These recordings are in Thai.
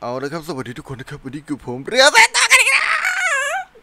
เอาละครับ สวัสดีทุกคนนะครับ วันนี้คือผมเรือเซนต่อกันอีกแล้ว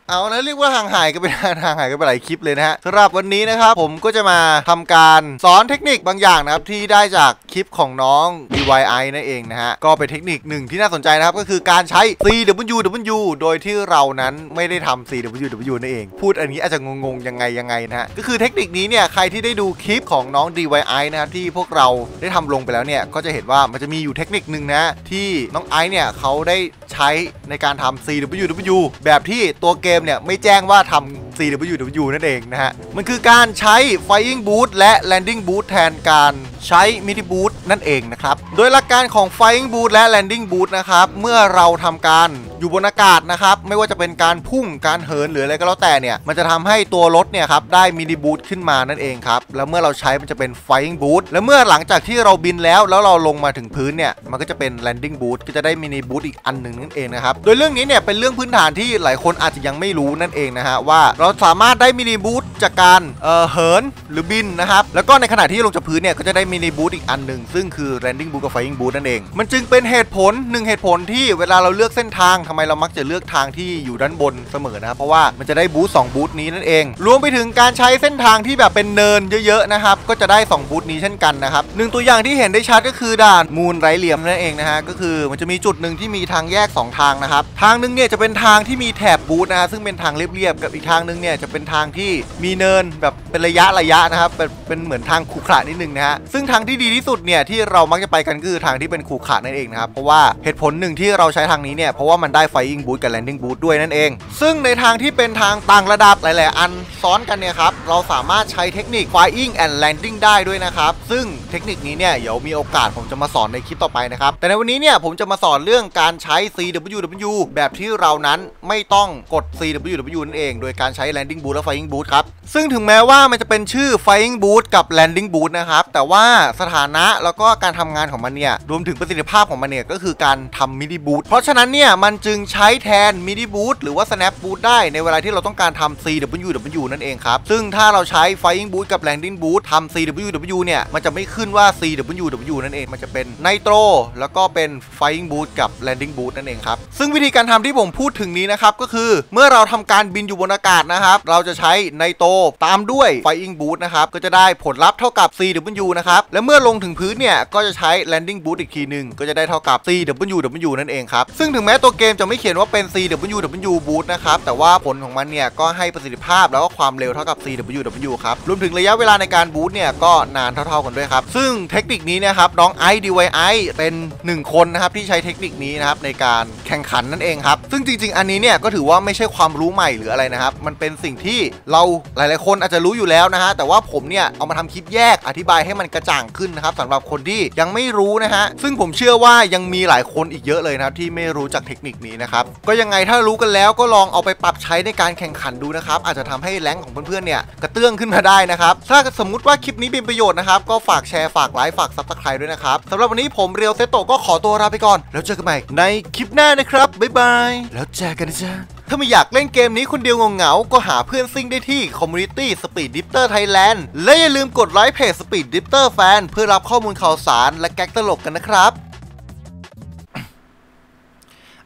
เอานะเรียกว่าห่างหายกันไปห่างหายกันไปหลายคลิปเลยนะฮะสำหรับวันนี้นะครับผมก็จะมาทำการสอนเทคนิคบางอย่างนะครับที่ได้จากคลิปของน้อง DIY นั่นเองนะฮะก็เป็นเทคนิคหนึ่งที่น่าสนใจนะครับก็คือการใช้ CWW โดยที่เรานั้นไม่ได้ทำ CWW นั่นเอง พูดอันนี้อาจจะงงๆยังไงยังไงนะฮะก็คือเทคนิคนี้เนี่ยใครที่ได้ดูคลิปของน้อง DIY นะครับที่พวกเราได้ทำลงไปแล้วเนี่ยก็จะเห็นว่ามันจะมีอยู่เทคนิคหนึ่งนะที่น้องไอซ์เนี่ยเขาได้ใช้ในการทำ CWW แบบที่ตัวเกมเนี่ยไม่แจ้งว่าทำ CWW นั่นเองนะฮะ มันคือการใช้ Flying Boot และ Landing Boot แทนการใช้ Mini Boot นั่นเองนะครับ โดยหลักการของ Flying Boot และ Landing Boot นะครับ เมื่อเราทำการอยู่บนอากาศนะครับ ไม่ว่าจะเป็นการพุ่งการเหินหรืออะไรก็แล้วแต่เนี่ย มันจะทำให้ตัวรถเนี่ยครับได้ Mini Boot ขึ้นมานั่นเองครับ แล้วเมื่อเราใช้มันจะเป็น Flying Boot แล้วเมื่อหลังจากที่เราบินแล้วแล้วเราลงมาถึงพื้นเนี่ย มันก็จะเป็น Landing Boot ก็จะได้ Mini Boot อีกอันหนึ่งนั่นเองนะครับ โดยเรื่องนี้เนี่ยเป็นเรื่องพื้นฐานที่หลายคนอาจจะยังไม่รู้นั่นเองนะฮะว่าเราสามารถได้มินิบูทจากการเอ่อเหินหรือบินนะครับแล้วก็ในขณะที่ลงจากพื้นเนี่ยก็จะได้มินิบูทอีกอันหนึ่ง ซึ่งคือ landing boot กับ flying boot นั่นเอง มันจึงเป็นเหตุผลหนึ่งเหตุผลที่เวลาเราเลือกเส้นทางทำไมเรามักจะเลือกทางที่อยู่ด้านบนเสมอนะครับเพราะว่ามันจะได้บูทสองบูทนี้นั่นเอง รวมไปถึงการใช้เส้นทางที่แบบเป็นเนินเยอะๆนะครับก็จะได้ 2 บูทนี้เช่นกันนะครับหนึ่งตัวอย่างที่เห็นได้ชัดก็คือด่านมูลไรเหลี่ยมนั่นเองนะฮะก็คือมันจะมีจุดหนึ่งที่มีทางแยก 2 ทางนะครับทางหนึงเนี่ยจะเป็นทางที่มีแถบบูทนะฮะซึ่งเป็นทางเรียบๆกับอีกทางหนึงเนี่ยจะเป็นทางที่มีเนินแบบเป็นระยะระยะนะครับเป็นเหมือนทางขรุขระนิดนึงนะฮะซึ่งทางที่ดีที่สุดเนี่ยที่เรามักจะไปกันก็คือทางที่เป็นขรุขระนั่นเองนะครับเพราะว่าเหตุผลหนึ่งที่เราใช้ทางนี้เนี่ยเพราะว่ามันได้ Flying Boot กับ Landing Boot ด้วยนั่นเอง ซึ่งในทางที่เป็นทางต่างระดับหลาย ๆ อันซ้อนกันเนี่ยครับเราสามารถใช้เทคนิค Flying and Landing ได้ด้วยนะครับ ซึ่งเทคนิคนี้เนี่ยเดี๋ยวมีโอกาสผมจะมาสอนในคลิปต่อไปนะครับ แต่ในวันนี้เนี่ยผมจะมาสอนเรื่องการใช้ CWW แบบที่เรานั้นไม่ต้องกด CWW นั่นเอง โดยการใช้ Landing Boot และ Flying Boot ครับ ซึ่งถึงแม้ว่ามันจะเป็นชื่อ Flying Boot กับ Landing Boot นะครับ แต่ว่าสถานะแล้วก็การทำงานของมันเนี่ยรวมถึงประสิทธิภาพของมันเนี่ยก็คือการทำ Midi Boot เพราะฉะนั้นเนี่ยมันจึงใช้แทน Midi Boot หรือว่า Snap Boot ได้ในเวลาที่เราต้องการทำ CWW นั่นเองครับ ซึ่งถ้าเราใช้ Flying Boot กับ Landing Boot ทำ CWW เนี่ยมันจะไม่ขึ้นว่า CWW นั่นเองมันจะเป็น Nitro แล้วก็เป็น Flying Boot กับ Landing Boot นั่นเองครับซึ่งวิธีการทำที่ผมพูดถึงนี้นะครับก็คือเมื่อเราทำการบินอยู่บนอากาศนะครับเราจะใช้ไนโตรตามด้วย Flying Boot นะครับก็จะได้ผลลัพธ์เท่ากับ CW นะครับและเมื่อลงถึงพื้นเนี่ย ก็จะใช้ Landing Boot อีกทีหนึ่งก็จะได้เท่ากับ CWW นั่นเองครับ ซึ่งถึงแม้ตัวเกมจะไม่เขียนว่าเป็น CWW Boot นะครับ แต่ว่าผลของมันเนี่ย ก็ให้ประสิทธิภาพแล้วก็ความเร็วเท่ากับ CWW ครับ รวมถึงระยะเวลาในการบูตเนี่ยก็นานเท่าๆกันด้วยครับ ซึ่งเทคนิคนี้นะครับน้อง IDYI เป็น 1 คนนะครับที่ใช้เทคนิคนี้นะครับในการแข่งขันนั่นเองครับซึ่งจริง ๆ อันนี้เนี่ยก็ถือว่าไม่ใช่ความรู้ใหม่หรืออะไรนะครับมันเป็นสิ่งที่เราหลาย ๆ คนอาจจะรู้อยู่แล้วนะฮะแต่ว่าผมเนี่ยเอามาทำคลิปแยกอธิบายให้มันกระจ่างขึ้นนะครับสำหรับคนที่ยังไม่รู้นะฮะซึ่งผมเชื่อว่ายังมีหลายคนอีกเยอะเลยนะครับที่ไม่รู้จักเทคนิคนี้นะครับก็ยังไงถ้ารู้กันแล้วก็ลองเอาไปปรับใช้ในการแข่งขันดูนะครับอาจจะทำให้แรงของเพื่อนๆเนี่ยกระเตื้องขึ้นมาได้นะครับถ้าสมมติว่าคลิปนี้เป็นประโยชน์นะครับก็ฝากแชร์ฝากไลค์ฝากซับสไครต์ด้วยนะครับสำหรับวันนี้ผมเรียวเซโตะก็ขอตัวลาไปก่อน แล้วเจอกันใหม่ในคลิปหน้านะครับบ๊ายบายแล้วเจอกันนะจ๊ะ ถ้าไม่อยากเล่นเกมนี้คนเดียวงเหงา ก็หาเพื่อนซิ่งได้ที่ Community Speed Dipter Thailand และอย่าลืมกดไลค์เพจ Speed Dipter Fan เพื่อรับข้อมูลข่าวสารและแก๊กตลกกันนะครับ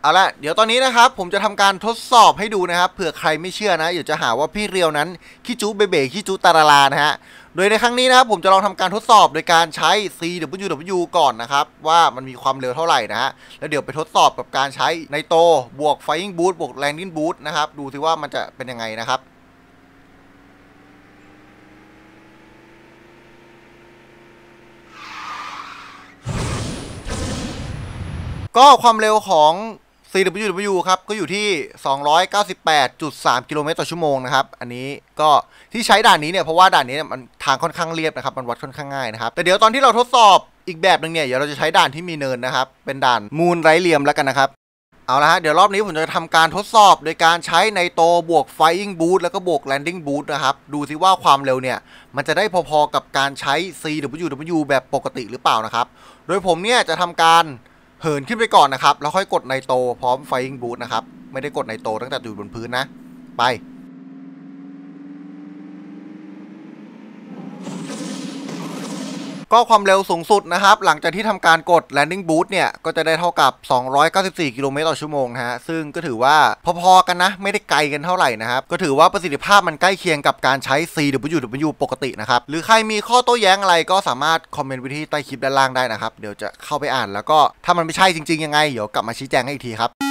เอาละเดี๋ยวตอนนี้นะครับ ผมจะทำการทดสอบให้ดูนะครับเผื่อใครไม่เชื่อนะเดี๋ยวจะหาว่าพี่เรียวนั้นขี้จูเบเบขี้จูตาราลานะฮะ โดยในครั้งนี้นะครับผมจะลองทำการทดสอบโดยการใช้ CWW ก่อนนะครับ ว่ามันมีความเร็วเท่าไหร่นะฮะแล้วเดี๋ยวไปทดสอบกับการใช้ไนโตบวก Flying Boot บวก Landing Boot นะครับ ดูสิว่ามันจะเป็นยังไงนะครับก็ความเร็วของ CWW ครับ ก็อยู่ที่ 298.3 กิโลเมตรต่อชั่วโมงนะครับ อันนี้ก็ที่ใช้ด่านนี้เนี่ย เพราะว่าด่านนี้เนี่ยมันทางค่อนข้างเรียบนะครับ มันวัดค่อนข้างง่ายนะครับ แต่เดี๋ยวตอนที่เราทดสอบอีกแบบหนึ่งเนี่ย เดี๋ยวเราจะใช้ด่านที่มีเนินนะครับ เป็นด่านมูลไร้เหลี่ยมแล้วกันนะครับ เอาละฮะ เดี๋ยวรอบนี้ผมจะทำการทดสอบโดยการใช้ไนโตบวก Flying Boot แล้วก็บวก Landing Boot นะครับ ดูซิว่าความเร็วเนี่ย มันจะได้พอๆกับการใช้ CWW แบบปกติหรือเปล่านะครับ โดยผมเนี่ยจะทำการ เหินขึ้นไปก่อนนะครับ แล้วค่อยกดไนโตพร้อมไฟ i n g b o o t นะครับ ไม่ได้กดไนโตตั้งแต่อยู่บนพื้นนะ ไป ก็ความเร็วสูงสุดนะครับ หลังจากที่ทำการกด landing boot เนี่ย ก็จะได้เท่ากับ 294 กิโลเมตรต่อชั่วโมงนะฮะ ซึ่งก็ถือว่าพอๆกันนะ ไม่ได้ไกลกันเท่าไหร่นะครับ ก็ถือว่าประสิทธิภาพมันใกล้เคียงกับการใช้ CWW ปกตินะครับ หรือใครมีข้อโต้แย้งอะไรก็สามารถคอมเมนต์ไว้ที่ใต้คลิปด้านล่างได้นะครับ เดี๋ยวจะเข้าไปอ่าน แล้วก็ถ้ามันไม่ใช่จริงๆยังไง เดี๋ยวกลับมาชี้แจงให้อีกทีครับ